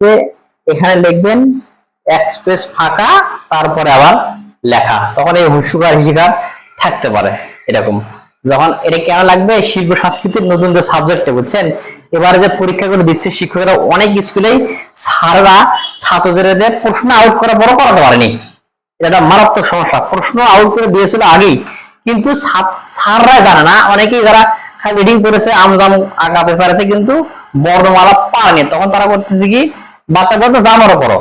যে এখানে লিখবেন এক স্পেস ফাঁকা, তারপরে আবার লেখা। তখন এই হুসুকার হিসিকার থাকতে পারে এরকম। যখন এটা কেন লাগবে? শিল্প সংস্কৃতির নতুন যে সাবজেক্টে বুঝছেন? এবারে যে পরীক্ষা করে দিচ্ছে, শিক্ষকরা অনেক স্কুলেই স্যাররা ছাত্রদের প্রশ্ন আউট করা বড় করাতে পারেনি। এটা মারাত্মক সমস্যা। প্রশ্ন আউট করে দিয়েছিল আগেই। কিন্তু সাররা জানে না। অনেকেই যারা রিডিং করেছে আমজাম আঁকা পেপারেছে কিন্তু বর্ণমালা পারেনি তখন তারা করতেছে কি? বাচ্চা বলতে জামারও পড়ো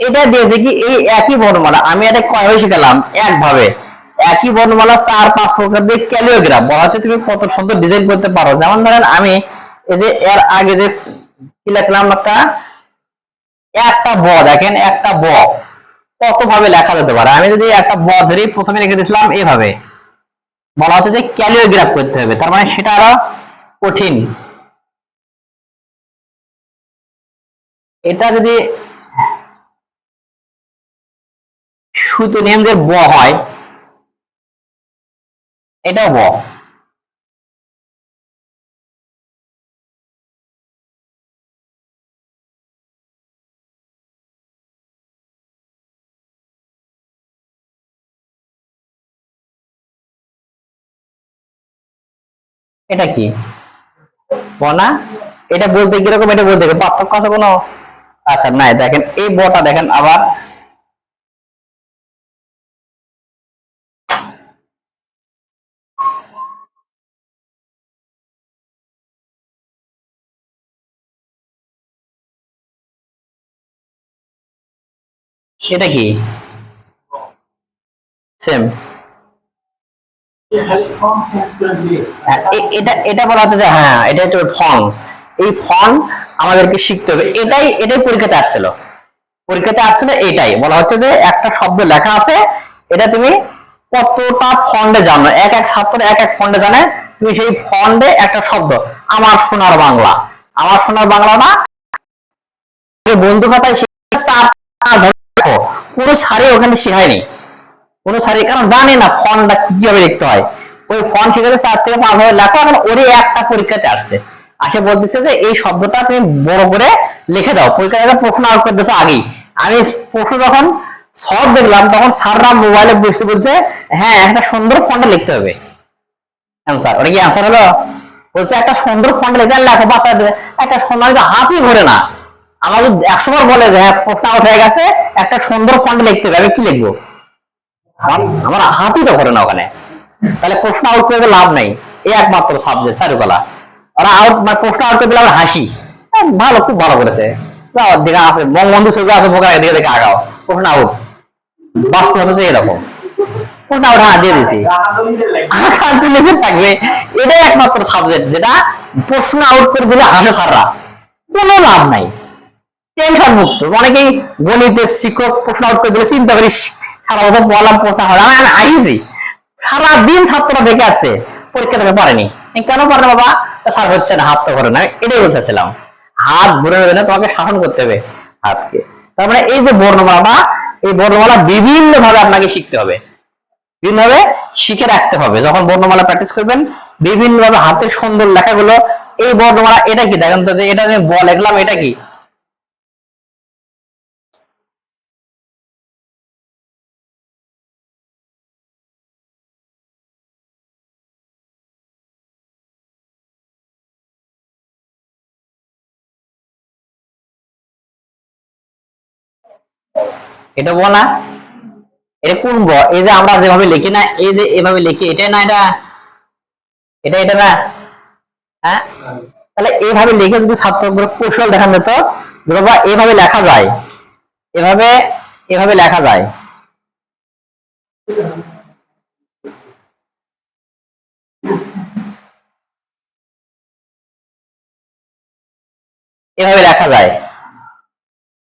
এটা দিয়েছে কি এই একই বর্ণমালা। আমি এটা কয়ভাবে শিখালাম একভাবে। একই বর্ণমালা চার, পাঁচ প্রকার দিয়ে ক্যালিওগ্রাফ বলা হচ্ছে তুমি কত সুন্দর ডিজাইন করতে পারো। যেমন ধরেন আমি এই যে এর আগে যে কি লিখলাম একটা? একটা ব, দেখেন, একটা ব। কত ভাবে লেখা যেতে পারে? আমি যদি একটা ব ধরি, প্রথমে লিখে দিয়েছিলাম এইভাবে বলা হচ্ছে যে ক্যালিওগ্রাফ করতে হবে। তার মানে সেটা আরও কঠিন। এটা যদি সুতো নিয়ম ব হয়, এটাও ব। এটা কি? ব না? এটা বলতে কীরকম? এটা বলতে পার্থক্য আছে কোনো? আচ্ছা নাই, দেখেন, এই বটা দেখেন আবার। এটা কি? সেম এটা এটা বলা হচ্ছে যে হ্যাঁ এটা হচ্ছে ফন এই ফন আমাদেরকে শিখতে হবে। এটাই এটাই পরীক্ষাতে আসছিল। পরীক্ষাতে আসছিল এটাই। বলা হচ্ছে যে একটা শব্দ লেখা আছে, এটা তুমি কতটা ফন্ডে জানো। এক এক ছাত্র এক এক ফন্ডে জানে, তুমি সেই ফন্ডে একটা শব্দ। আমার সোনার বাংলা। আমার সোনার বাংলা না বন্ধু খাতায়। কোনো সারি ওখানে শেখায়নি। কোনো সারি, কারণ জানে না ফন্টটা কীভাবে লিখতে হয়। ওই ফন্ট শিখেছে চার থেকে পাঁচ ভাবে লেখো, এখন ওরই একটা পরীক্ষাতে আসছে। আসে বলতেছে যে এই শব্দটা তুমি বড় করে লিখে দাও। পরীক্ষাতে প্রশ্ন আউট করতেছে আগেই। আমি প্রশ্ন যখন সব দেখলাম, তখন স্যাররা মোবাইলে বসে বলছে হ্যাঁ একটা সুন্দর ফন্টে লিখতে হবে। অ্যান্সার ওটা কি অ্যান্সার হলো? বলছে, একটা সুন্দর ফন্টে লিখে আর লেখো বাচ্চা একটা সুন্দর হাতই ধরে না। আমাকে একশো বার বলে যে হ্যাঁ প্রশ্ন আউট হয়ে গেছে, একটা সুন্দর ফন্টে লিখতে হবে। আমি কি লিখব? আমার- হাতই তো করে না ওখানে। তাহলে প্রশ্ন আউট করে লাভ নাই। এই একমাত্র সাবজেক্ট চারুকলা। ওরা আউট মানে করে হাসি ভালো খুব ভালো করেছে দিকে আছে বঙ্গবন্ধু ছবি আছে বোকা দিকে দেখে আগাও প্রশ্ন আউট বাস্তব হচ্ছে এরকম প্রশ্ন আউট হ্যাঁ দিয়ে থাকবে এটাই একমাত্র সাবজেক্ট যেটা প্রশ্ন আউট করে দিলে হাসে সাররা কোনো লাভ নাই টেনশন মুক্ত অনেকেই গণিতের শিক্ষক প্রশ্ন আউট করে দিলে চিন্তা করিস সারা বছর পড়ালাম প্রশ্ন হয় আমি সারাদিন ছাত্ররা দেখে আসছে পরীক্ষা থেকে পারেনি কেন পারে বাবা স্যার হচ্ছে না হাত তো করে না এটাই বলতেছিলাম হাত ঘুরে নেবে না, তোমাকে শাসন করতে হবে হাতকে। তার মানে এই যে বর্ণমালা, এই বর্ণমালা বিভিন্ন ভাবে আপনাকে শিখতে হবে। বিভিন্ন ভাবে শিখে রাখতে হবে। যখন বর্ণমালা প্র্যাকটিস করবেন বিভিন্ন ভাবে হাতের সুন্দর লেখাগুলো, এই বর্ণমালা এটা কি? দেখেন তো এটা আমি বল লিখলাম এটা কি? এটা বল। এটা কোন ব এই যে আমরা যেভাবে লিখি না, এই যে এভাবে লিখি, এটা না, এটা? এটা এটা না? হ্যাঁ? তাহলে এইভাবে লিখে যদি ছাত্রগুলো কৌশল দেখান যে বাবা এভাবে লেখা যায়, এভাবে এভাবে লেখা যায়। এভাবে লেখা যায়।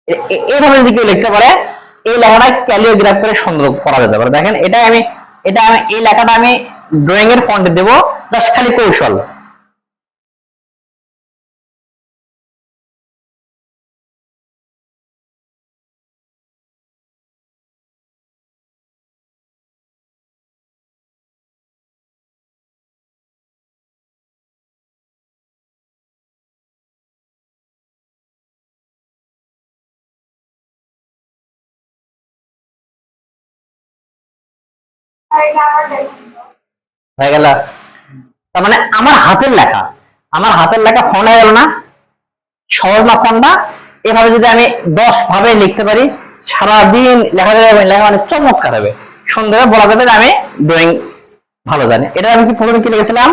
এ- এ- এইভাবে যদি কেউ লিখতে পারে এই লেখাটা ক্যালিওগ্রাফ করে সুন্দর করা যেতে পারে। দেখেন এটা আমি এটা আমি এই লেখাটা আমি ড্রয়িং এর ফন্টে দেবো, জাস্ট খালি কৌশল। হয়ে গেল। তার মানে আমার হাতের লেখা। আমার হাতের লেখা ফোন হয়ে গেল না। সহজ না ফোনটা এভাবে যদি আমি দশ ভাবে লিখতে পারি, সারাদিন লেখা যাবে লেখা মানে চমৎকার হবে। সুন্দর বলা যাবে আমি ড্রয়িং ভালো জানি। এটা আমি কি প্রথমে কি লিখেছিলাম?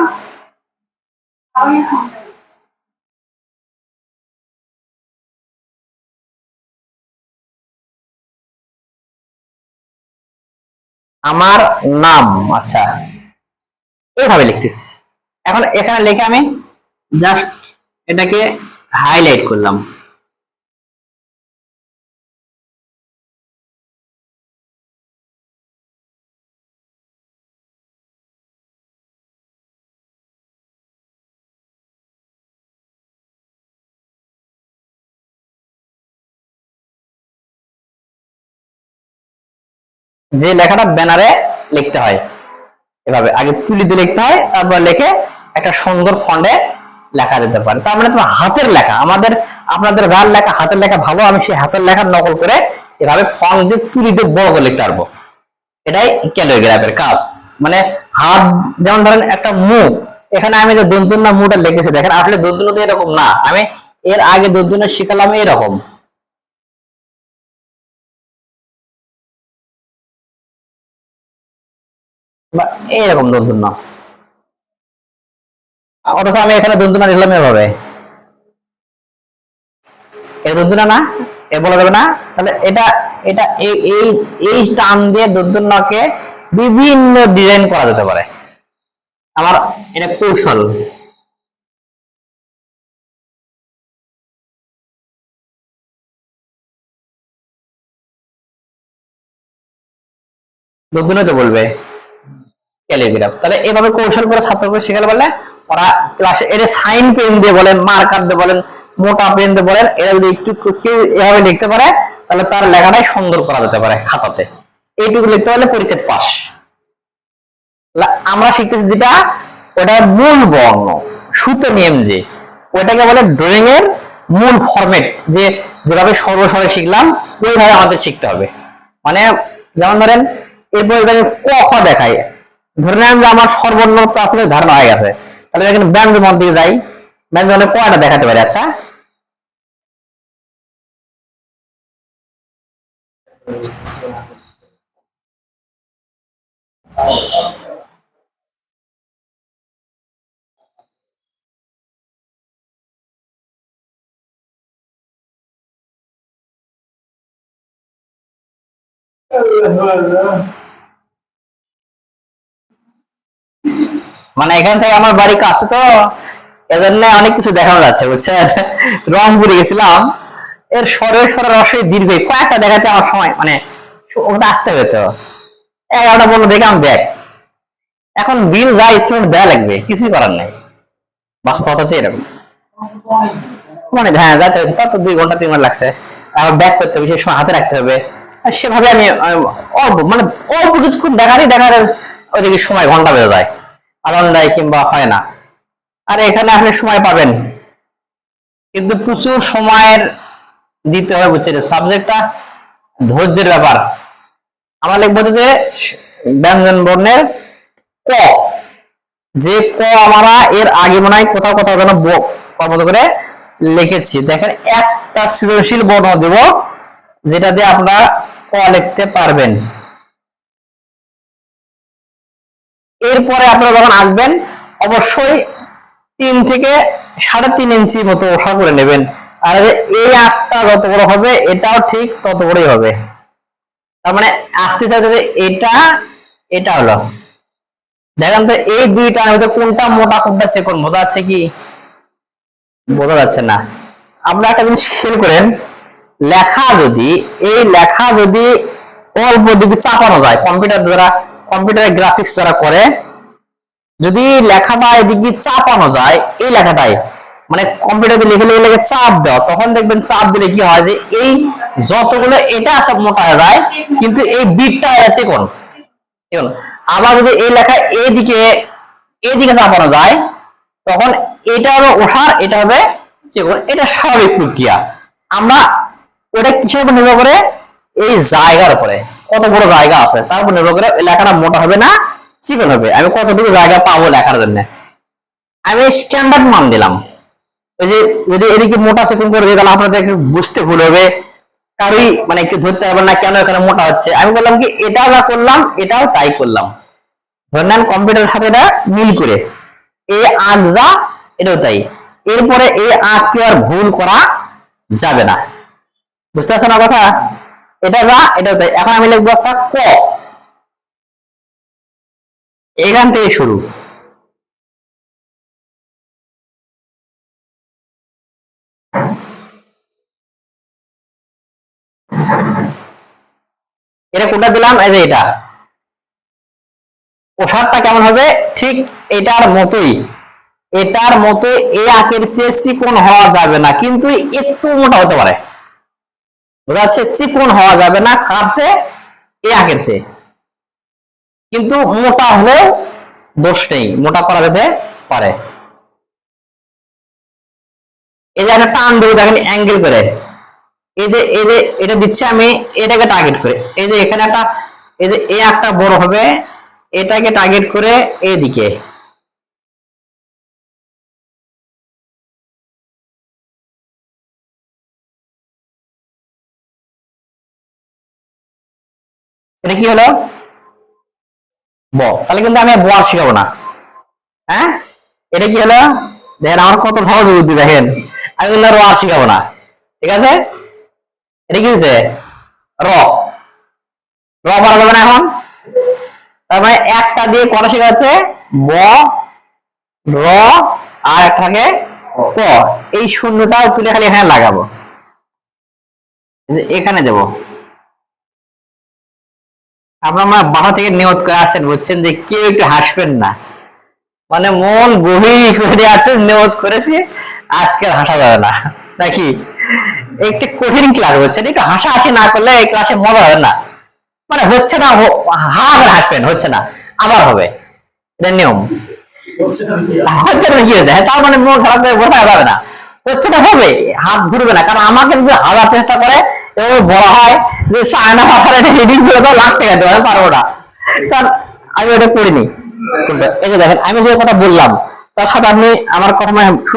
আমার নাম আচ্ছা। এভাবে লিখতেছি এখন এখানে লিখে আমি জাস্ট এটাকে হাইলাইট করলাম। যে লেখাটা ব্যানারে লিখতে হয়। এভাবে আগে তুলিতে লিখতে হয়, তারপর লিখে একটা সুন্দর ফন্ডে লেখা দিতে পারে। তার মানে তোমার হাতের লেখা, আমাদের, আপনাদের যার লেখা, হাতের লেখা ভালো, আমি সেই হাতের লেখার নকল করে এভাবে ফন্ড দিয়ে তুলিতে বড় করে লিখতে পারব। এটাই ক্যালিগ্রাফের কাজ। মানে হাত, যেমন ধরেন একটা মুখ এখানে আমি যে দন্তুনা মুটা লিখেছি, দেখেন আসলে দন্তুনা তো এরকম না। আমি এর আগে দন্তুনা শিখালাম এরকম। বা এইরকম দন্তুনা অথচ আমি এখানে দন্তুনা লিখলাম এভাবে। এই দন্তুনা না, এ বলা যাবে না। তাহলে এটা এটা এই এই টান দিয়ে বিভিন্ন ডিজাইন করা যেতে পারে। আমার এটা কৌশল। দন্তুনা তো বলবে? ক্যালিগ্রাফ তাহলে এভাবে কৌশল করে ছাত্রকে শেখালে বললে ওরা ক্লাসে এর সাইন পেন দিয়ে বলেন মার্কার দিয়ে বলেন, মোটা পেন দিয়ে বলেন, এরা যদি একটু কেউ এভাবে লিখতে পারে, তাহলে তার লেখাটাই সুন্দর করা যেতে পারে খাতাতে। এইটুকু লিখতে পারলে পরীক্ষায় পাস আমরা শিখতেছি যেটা, ওটা মূল বর্ণ, সুতো নিয়ম যে ওটাকে বলে ড্রয়িং এর মূল ফরম্যাট যে যেভাবে সর্বস্বরে শিখলাম, ওইভাবে আমাদের শিখতে হবে। মানে যেমন ধরেন, এরপর ক খ দেখাই ধরে নেন যে আমার সর্বর্ণ প্রাথমিক ধারণা হয়ে গেছে। তাহলে এখানে ব্যঞ্জন মন দিকে যাই। ব্যঞ্জনে কয়টা দেখাতে পারি? আচ্ছা। মানে এখান থেকে আমার বাড়ি কাছে তো এজন্য অনেক কিছু দেখানো যাচ্ছে, বুঝছেন? রংপুরে গেছিলাম। এর সরে সরে রসে দীর্ঘ কয়েকটা দেখাতে আমার সময় মানে ওটা আসতে হবে তো। এগারোটা বলল দেখে দেখ এখন বিল যা ইচ্ছে মতো দেয়া লাগবে, কিছুই করার নাই। বাস্তবতা হচ্ছে এরকম। মানে হ্যাঁ যাতে তত দুই ঘণ্টা, তিন ঘণ্টা লাগছে। আবার ব্যাক করতে হবে সেই সময় হাতে রাখতে হবে। সেভাবে আমি অল্প মানে অল্প কিছুক্ষণ দেখারই দেখার ওইদিকে সময় ঘণ্টা বেজে যায়। আনন্দায় কিংবা হয় না। আর এখানে আপনি সময় পাবেন। কিন্তু প্রচুর সময়ের দিতে হবে, বুঝছেন? সাবজেক্টটা ধৈর্যের ব্যাপার। আমরা লিখব যে ব্যঞ্জন বর্ণের ক। যে ক আমরা এর আগে মনে হয় কোথাও কোথাও যেন কর্মত করে লিখেছি। দেখেন, একটা সৃজনশীল বর্ণ দেব, যেটা দিয়ে আপনারা ক লিখতে পারবেন। এরপরে আপনারা যখন আঁকবেন, অবশ্যই তিন থেকে সাড়ে তিন ইঞ্চি মতো ওষা করে নেবেন। আর এই আঁকটা যত বড় হবে, এটাও ঠিক তত বড়ই হবে। তার মানে আসতে চাইতে এটা এটা হলো। দেখেন তো এই দুইটার মধ্যে কোনটা মোটা, কোনটা চিকন, বোঝা যাচ্ছে কি? বোঝা যাচ্ছে না। আপনারা একটা জিনিস খেয়াল করেন, লেখা যদি, এই লেখা যদি অল্প দিকে চাপানো যায়, কম্পিউটার দ্বারা কম্পিউটারে গ্রাফিক্স যারা করে, যদি লেখাটা এদিকে চাপানো যায়, এই লেখাটাই মানে কম্পিউটারে লিখে লিখে লিখে চাপ দাও, তখন দেখবেন চাপ দিলে কি হয় যে এই যতগুলো এটা সব মোটা হয়ে যায়, কিন্তু এই বিটটা আছে কোন? আবার যদি এই লেখা এদিকে এদিকে চাপানো যায়, তখন এটা হবে ওষার, এটা হবে চিকন, এটা স্বাভাবিক প্রক্রিয়া। আমরা ওটা কিসের উপর নির্ভর করে? এই জায়গার উপরে। কত বড় জায়গা আছে? তার উপর নির্ভর করে লেখাটা মোটা হবে না, চিকন হবে। আমি কতটুকু জায়গা পাবো লেখার জন্য? আমি স্ট্যান্ডার্ড মান দিলাম। ওই যে যদি এদিকে মোটা চিকন করে দিয়ে তাহলে আপনাদের একটু বুঝতে ভুল হবে। কারোই মানে একটু ধরতে পারবেন না কেন এখানে মোটা হচ্ছে। আমি বললাম কি, এটা যা করলাম, এটাও তাই করলাম। ধরে নেন কম্পিউটারের সাথে এটা মিল করে। এ আঁক যা, এটাও তাই। এরপরে এ আঁক কি আর ভুল করা যাবে না। বুঝতে পারছেন না কথা? এটা এটাও তাই এখন আমি লিখব একটা ক। এখান থেকে শুরু। এটা কোনটা দিলাম? এই যে এটা। প্রসাদটা কেমন হবে? ঠিক এটার মতোই। এটার মতো এই আঁকের চেয়ে চিকন হওয়া যাবে না, কিন্তু একটু মোটা হতে পারে। বোঝা যাচ্ছে চিকন হওয়া যাবে না চেয়ে। কিন্তু মোটা দোষ নেই, মোটা করা যেতে পারে। এই যে একটা টান দেখেন অ্যাঙ্গেল করে। এই যে এই যে, এটা দিচ্ছে আমি, এটাকে টার্গেট করে। এই যে, এখানে একটা, এই যে এই একটা বড় হবে, এটাকে টার্গেট করে এদিকে। এটা কি হলো? ব। তাহলে কিন্তু আমি ব আর শিখাবো না। হ্যাঁ? এটা কি হলো? দেখেন, আমার কত সহজ বুদ্ধি, দেখেন। আমি কিন্তু র আর শিখাবো না। ঠিক আছে? এটা কি হয়েছে? র। র পারা যাবে না এখন? তার মানে একটা দিয়ে কটা শেখা আছে ব, র, আর একটা থাকে ক। এই শূন্যটা তুলে খালি এখানে লাগাবো। এখানে দেবো। আপনার মা বাবা থেকে নিয়ত করে আসেন বুঝছেন যে কেউ একটু হাসবেন না। মানে মন গভীর করে আছে নিয়ত করেছি আজকে হাসা যাবে না। নাকি? একটু কঠিন ক্লাস হচ্ছে একটু হাসা হাসি না করলে এই ক্লাসে মজা হবে না। মানে হচ্ছে না হো- হা করে হাসবেন হচ্ছে না। আবার হবে। এটা নিয়ম। হচ্ছে না কি? হয়েছে? তার মানে মন খারাপ করে বোঝা যাবে না। হচ্ছে হবে, হাত ঘুরবে না। কারণ আমাকে যদি হাজার চেষ্টা করে এবং বলা হয় যে সায়না পাথার একটা হেডিং করে দাও, লাখ টাকা আমি পারব না। কারণ আমি ওটা করিনি। এই যে দেখেন, আমি যে কথা বললাম, তার সাথে আপনি আমার কথা মানে